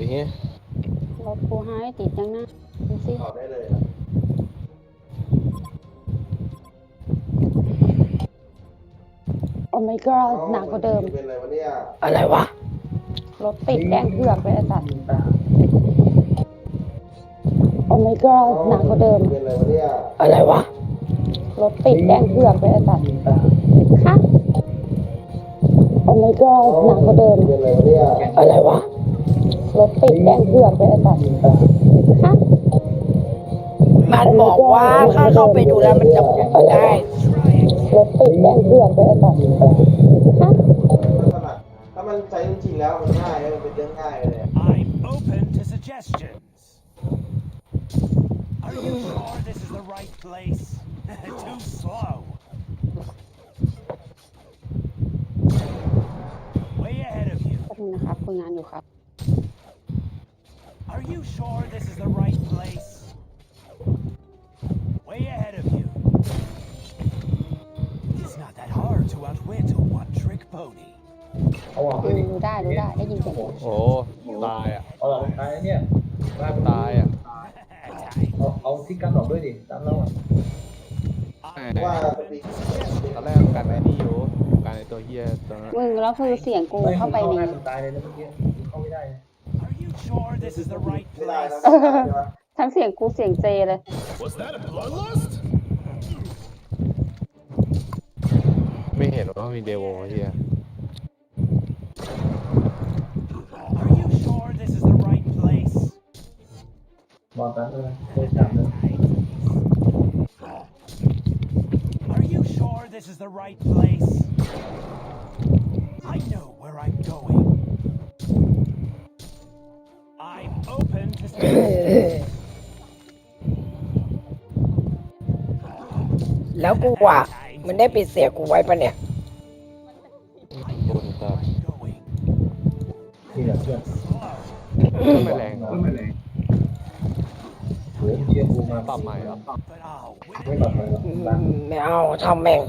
มีรถกูหายติดยังนะดูสิตอบได้เลยอะโอ้ my god หนักกว่าเดิม เป็นอะไรวะเนี่ยอะไรวะ รถติดแดงเผือกเลยไอ้สัตว์โอ้ my god หนักกว่าเดิม เป็นอะไรวะเนี่ยอะไรวะ รถติดแดงเผือกเลยไอ้สัตว์ค่ะโอ้ my god หนักกว่าเดิม เป็นอะไรวะเนี่ยอะไรวะ รถติดแดงเผือกเลยไอ้สัตว์ค่ะมันบอกว่าถ้าเข้าไปดูแล้วมันจะหมุนได้รถติดแดงเผือกเลยไอ้สัตว์ค่ะถ้ามันใช้จริงๆแล้วมันง่ายมันเป็นเรื่องง่ายเลย I'm open to suggestions. Are you sure this is the right place? Too slow. Way ahead of you. นะครับคุยงานอยู่ครับ Are you sure this is the right place? Way ahead of you. It's not that hard to outwit a one-trick pony. เอาออกไปดิดูได้ดูได้ได้ยินเสียงโอ้ตายอะเอาออกตายเนี่ยได้ตายอะ Time. เอาเอาที่กันออกด้วยดิตามเราอะว่าสปีกตอนแรกกันไอ้นี่อยู่กันไอ้ตัวเฮียตัวนั้นมึงแล้วคือเสียงกูไม่เข้าไปในหน้าคนตายเลยนะเมื่อกี้เข้าไม่ได้นะ Are you sure this is the right ไม่ได้แล้ว place? ใช่ไหม ทั้งเสียงกูเสียงเจเลย ไม่เห็นว่ามีเดโวเฮีย Are you sure this is the right place? มองตามเลยเลยจับเลย Are you sure this is the right place? I know where I'm going. แล้วกูว่ามันได้ปิดเสียงกูไว้ปะเนี่ยโดนตา going ที่เหลือเพื่อน slow, ไม่แรงไม่แรงโหเชียร์กูมาปรับใหม่เหรอ but I'll ไม่ win. ปรับเลยหรอกล้างไม่เอาทำแม่ง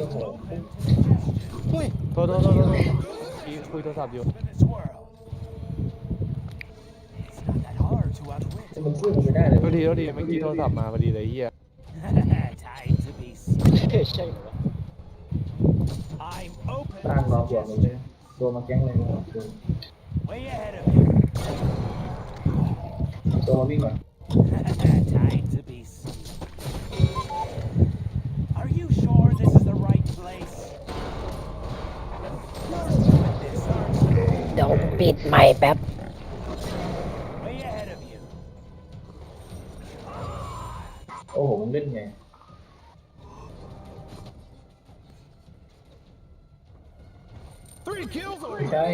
โอ้โหโทษโทษโทษโทษคุยโทรศัพท์อยู่ มันสู้กูไม่ได้เลยโทษทีโทษทีเมื่อกี้โทรศัพท์มาพอดีเลยเฮีย Time to be sneaky. ใช่เหรอ I'm open. ตั้งรอ to บวกเลยตัวมาแก๊งเลยตัวมาวิ่งก่อน เดี๋ยวปิดใหม่แป๊บ Way ahead of you. โอ้โหมึงเล่นไงไม่ใช่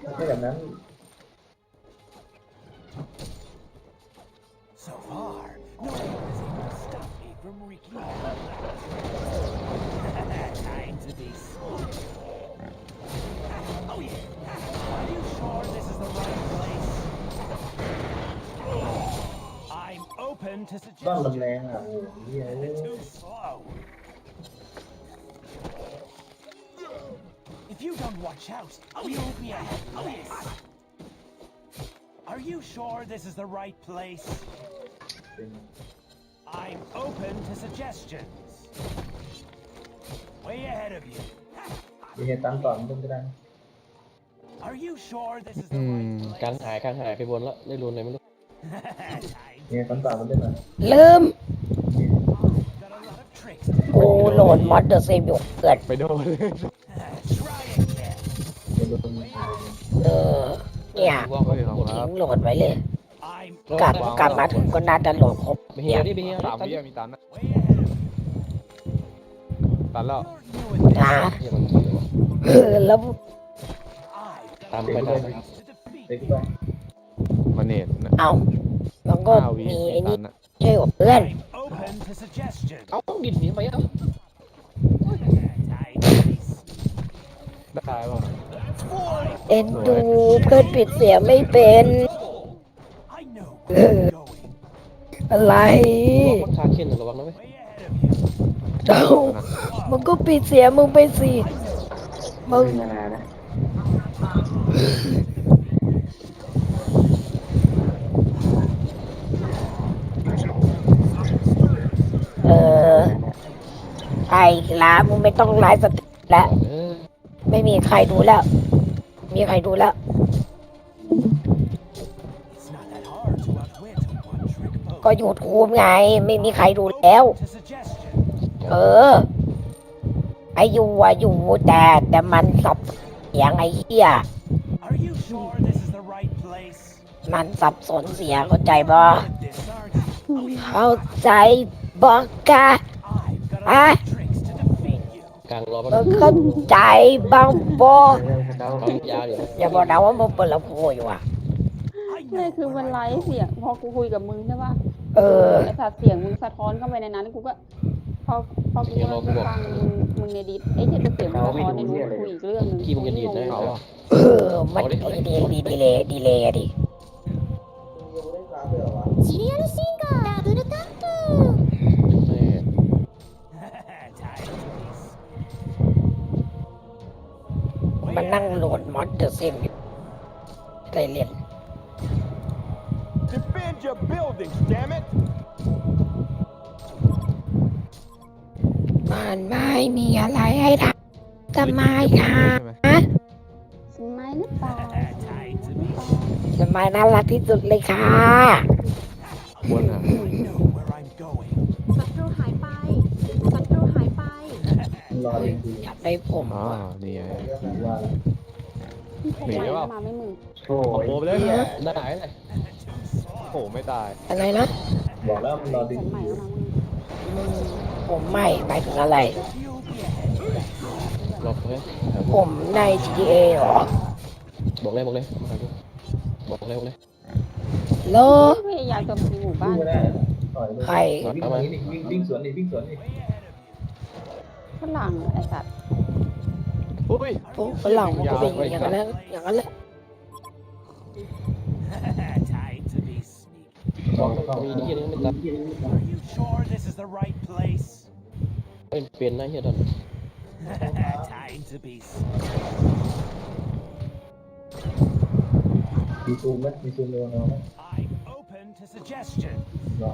ไม่ใช่แบบนั้น So far, no one is able to stop me from wreaking havoc. Time to be sneaky. Are you sure this is the right place? I'm open to suggestions. Too slow. If you don't watch out, you'll be a headless. Are you sure this is the right place? I'm open to suggestions. Way ahead of you. Ini tanpa. Are you sure this is อื the ม right การ place? หายการหายไปบนแล้วได้รุนอะไรไม่รู้ Time มีเหตุตันก่อนมันได้ไหมลืม got a lot of tricks. กูโหลดมอดเดอร์เซฟอยู่เกิดไปโดนเลย Try again. เดี๋ยวโดนเออ เนี่ยว่าเฮ้ยของคทิ้รับงโหลดไว้เลย I'm กลับกลับมาถึงก็น่าจะโหลดครบไปเฮียดิไปเฮียสามวิอะมีตันนะ way ahead of you. ตันแล้ว You're doing this. นะ เฮียมันเกี่ยวเออแล้ว I've ตาม got ไป a ตาม lot ไป of tricks to defeat เด็กไปมาเนตนะเอาแล้วก็ห้าวิมีมีไอ้ตันี่นนะใช่กับเพื่อน I'm open to suggestions. เอ้าดินหนีไปเอ้า Time to be sneaky. ได้ป่ะเอ็นดูเพื่อนปิดเสียงไม่เป็น I know where I'm going. อะไรมันคาเข็นระวังนะเว้ย Way ahead of you. เอ้ามึงก็ปิดเสียงมึงไปสิมึงมานานนะ เออไอ้ละมึงไม่ต้องไลฟ์สติแล้วไม่มีใครดูแล้ว มีใครดูแล้ว ก็ยูทูบไง ไม่มีใครดูแล้ว เออ ไอยูอะอยู่แต่แต่มันสับเสียงไอ้เหี้ย มันสับสนเสียงเข้าใจบ่ Good at this, aren't you? Oh, yeah. เข้าใจบอกกะ I've got a Ah. lot of tricks to defeat you. กลางรอแป๊บเอนึองเข้าใจบ้างบอเรื่องเขาปั๊มยาเดี๋ยวอย่าบอกนะว่ามึงเปิดลำโพงอยู่อะ I นี่ know คือมัน where ไล I'm ฟ์เสียงพอกูคุยกับมึงใช่ปะเออไอสัตว์เสียงมึงสะท้อนเข้าไปในนั้นกูก็พอพอกูกำลังจะฟังมึงมึงในดิสไอ้เหี้ยแต่เสียงมึงสะท้อนในนู้นคุยอีกเรื่องหนึงกี้มึงจะดีดนะกูเขาไม่งงอะเอ อ มันดีดีดีดีเลยดีเลยอะดิ มึงยังไม่ได้คราฟเลยเหรอวะ シリアルシンガーダブルタップ แม่ Time to be มันนั่งโหลดมอดเดอร์เซมได้เล่น Defend your buildings, damn it! มันไม่มีอะไรให้ทำทำไมคะฮะ ใช่ไ หรือเปล่า Time to be ทำไมน่ารักที่สุดเลยค่ะบนอะศัตรูหายไปศัตรูหายไปอจริงอยากได้ผมอ๋ออะนี่ไงๆว่าที่ผมหนีได้เปล่า มาไม่มึงโอ้ยโอ้ไปเลยได้ไหนเลยโอ้โหไม่ตายอะไรนะบอกแล้วมันรอดึงผมใหม่แล้วนะมึงผมไม่หมายถึงอะไร You'll be ahead. รอเพื่อนผมใน GTA เหรอ บอกเลยบอกเลยมาดูบอกเลยบอกเลยเหรอพยายามจะมีหมู่บ้านไม่ได้ต่อยเลยใครวิ่งหนีดิวิ่งวิ่งสวนดิวิ่งสวนดิฝรั่งไอสัตว์อุ้ยพวกฝรั่งมันก็เป็นอย่างนั้นแหละอย่างนั้นแหละ Time to be sneaky. สองเข้ามีที่นึงไม่ตัด Are you sure this is the right place? เป็นเปลี่ยนนะเฮียดอน Time to be sneaky. มีซูมไหมมีซูมเร็วๆไหม I'm open to suggestion. รอ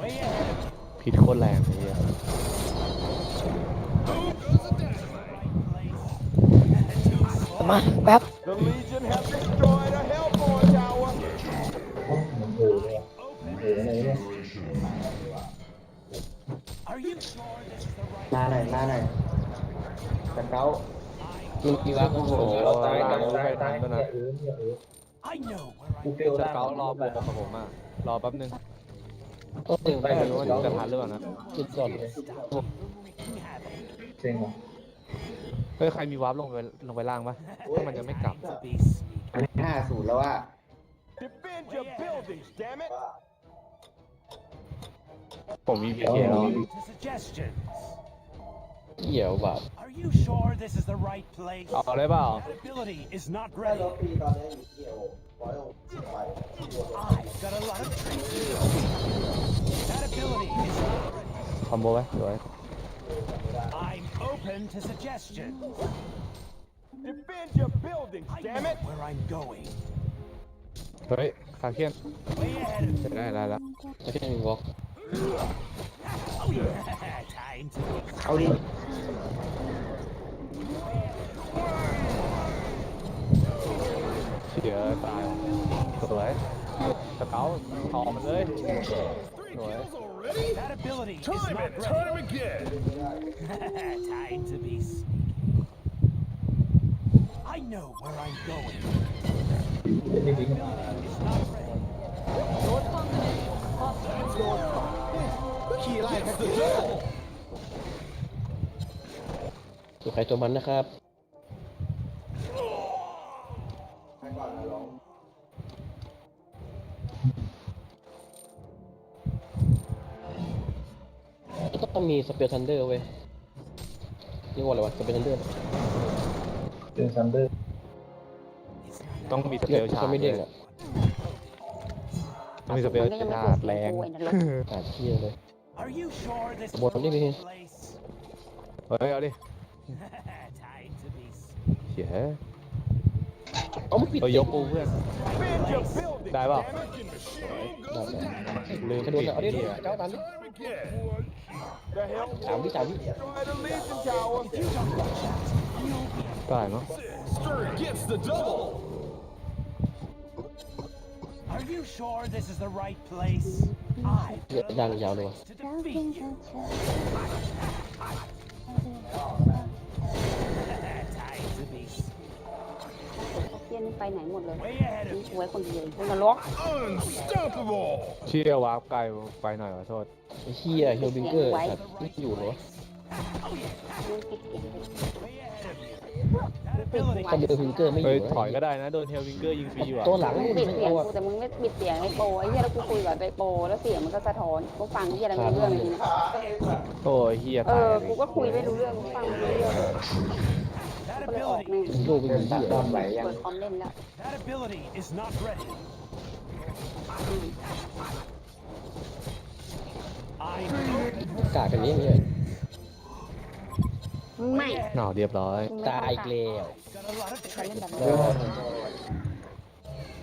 Way ahead. ผิดโคตรแรงเลย Right place. มาแป๊บ The Legion has destroyed a Hellborn tower! มันเออเลยว่ะเอออะไรเนี่ย Are you sure this is the right มาหน่อยมาหน่อยสเกา มันกีฬาโอ้โหเราตายกันตายตายเนี่ยเออเนี่ยเออ I know where กู I'm เฟลได้เการอบวกกับผมอะรอแป๊บนึงก็เปลี่นไปไม่รู้ว่าจะทันหรือเปล่านะจุดก่อนเซ็งว่ะเฮ้ยใครมีวาร์ปลงไปลงไปล่างปะถ้ามันจะไม่กลับอันนี้ห้าศูนย์แล้วว่า Defend your buildings, damn it! ผมมีพีเคแล้ว To suggestions. เกี่ยวบาท Are you sure this is the right place? เอาได้เปล่า That ability is not ได้ร ready. ถปีตอนนี้อยู่ที่โอ้ร้อยหกสิบไป I've got a lot of tricks to do. That ability is not ready. คอมโบไว้สวย I'm open to suggestions. Defend your buildings, I damn know it! where I'm going. เฮ้ยคาเคียน Way ahead of เสร็จได้ได้แล้ว แล้วแค่มีวอล์ก Oh yeah. Time to be เอาดิ สียตายสวยสเกาทองมันเลยสวย That ability is not ready. again! Time to be sneaky. I know where I'm going. เล่นดิ้ง It's not ready. ตัวใครตัวมันนะครับ ต้องมีสเปลทันเดอร์เว้ยเรียกว่าอะไรวะจะเป็นเรื่องเป็นซันเดอร์ต้องมีสเปเรียลกชาเขาร์จไม่เด้งอะต้องมีสเปลมันก็ยังไม่ชาเกิร์ดจเสียแรงงกูไอ้นรกอ่าเที่ยเลย Are you sure this is Bộ the đi đi. right place? เฮ้ยเอาดิ Time to be เหี้ยเอาไม่ปิดเฮ้ยยกกูเพื่อน ได้เปล่าลืมกระโดดเลยเอาดิเจ้าตันดิสามวิสามวิตายเนาะเยอะดังยาวเลยวะ นี่ไปไหนหมดเลย way ahead นี่ of กูไว้คนเดียวพวกนรก Unstoppable. เชี่ยวาร์ปไกลไปหน่อยขอโทษไอ้เหี้ยเฮลบิงเกอร์สัตว์ไม่อยู่เหรอวะมึงปิดเสียงไป That ability ถ้าเฮลบิงเกอร์ไม่อเฮ้ยยู่ถอยก็ได้นะ โดนเฮลวิงเกอร์ยิงฟรีอยู่อะตัวหลังมึงนู่นปิดทั้งเสียงตัวกูแต่มึงไม่ปิดเสียงไอ้โปไอ้เหี้ยแล้วกูคุยกับไอ้โปแล้วเสียงมันก็สะท้อนกูฟังที่อะไรไม่รู้เรื่องเลยทีเนี้ยโอ้ยเฮียเอตายอเลกูยก็คุยไม่รู้เรื่องกูฟังไม่รู้เรื่อง that ก็เลยออก ability แม่งโลกเป็นเหี้ยดอมไหลยังเปิดคอมเล่นแล้ว that ability is not ready. I know กากันนี้เนี่ยไม่ หนาวเรียบร้อย มึงไม่ตายอีกแล้ว got a lot of ใครเล่น tricks. แบบนี้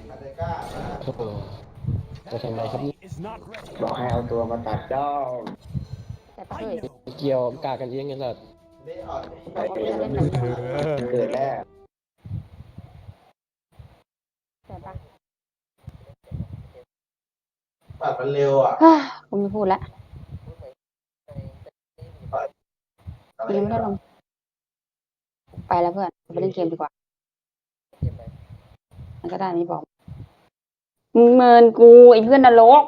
อาเดก้านะโอ้โหจะทำไมครับนี่ Is not ready. บอกให้เอาตัวมาตัดจ้องแต่ปะ I เฮ้ย know. เกี่ยวกากันเองไงสัตว์ได้อ่อน เก็ไม่ได้เล่นแบบนี้เกิดแล้วแต่ปะปัดมันเร็วอะฮ่ากูไม่พูดละยังไม่ได้ลง ไปแล้วเพื่อน ไปเล่นเกมดีกว่า มันก็ได้นี่บอกมึงเมินกูไอ้เพื่อนนรก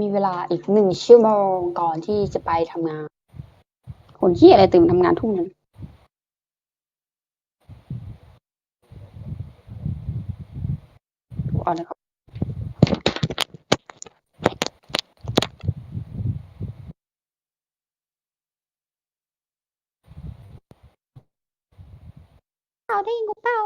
มีเวลาอีกหนึ่งชั่วโมงก่อนที่จะไปทำงาน คนที่อะไรตื่นทำงานทุ่มนึงอาเลยครับเปล่าได้ยินกูเปล่า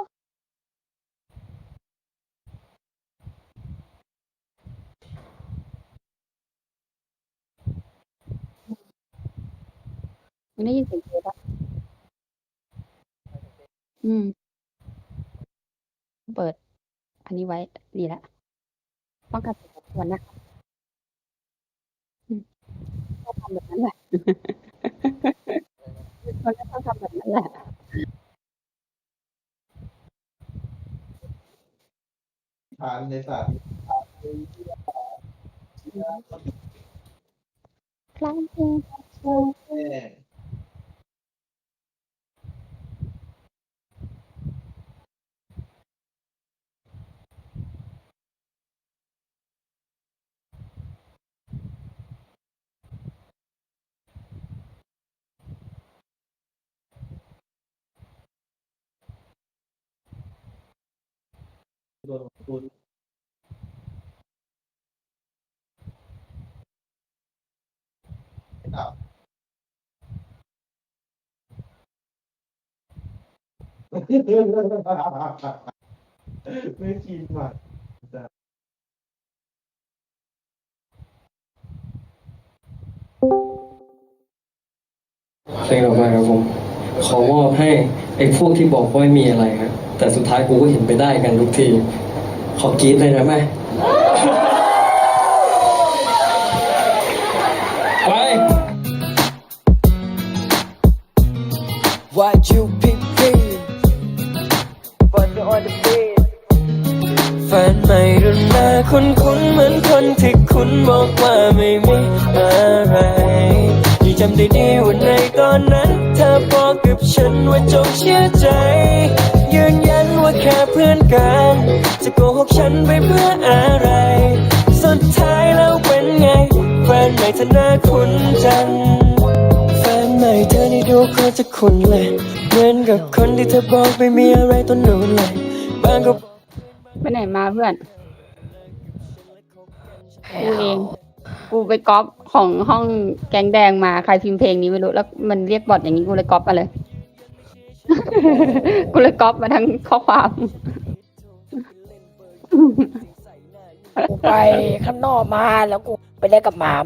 ไม่ได้ยินเสียงเทปอะอืม เปิด อันนี้ไว้ดีแล้วป้องกันตัวควรนะอืมชอบทำแบบนั้นแหละมันก็ชอบทำแบบนั้นแหละทานในสัตว์ครั้งหนึ่งแม่ งโดนกูดับไม่ชินว่ะเพลงต่อไปครับผมขอมอบให้ไอ้พวกที่บอกว่าไม่มีอะไรครับแต่สุดท้ายกูก็เห็นไปได้กันทุกที ขอกรี๊ดเลยนะแม่ไป Why you pick me But the on the bed แฟนใหม่รุ่นมาคุ้นคุ้นๆเหมือนคนที่คุณบอกว่าไม่มีอะไรยังจำได้ดีว่าในตอนนั้น เธอบอกกับฉันว่าจงเชื่อใจยืนยันว่า แค่เพื่อนกัน จะโกหกฉันไปเพื่ออะไร สุดท้ายแล้วเป็นไง แฟนใหม่เธอหน้าคุ้นจัง แฟนใหม่เธอจะคุณเลย เหมือนกับคนที่เธอบอกไม่มีอะไรต้นหนูนเลย บางก็ไปไหนมาเพื่อนกูเองกูไปก๊อปของห้องแกงแดงมาใครพิมพ์เพลงนี้ไม่รู้แล้วมันเรียกบอทอย่างนี้กูเลยก๊อปมาเลย กูเลยก๊อปมาทั้งข้อความ กูไปข้างนอกมาแล้วกูไปเล่นกับหมา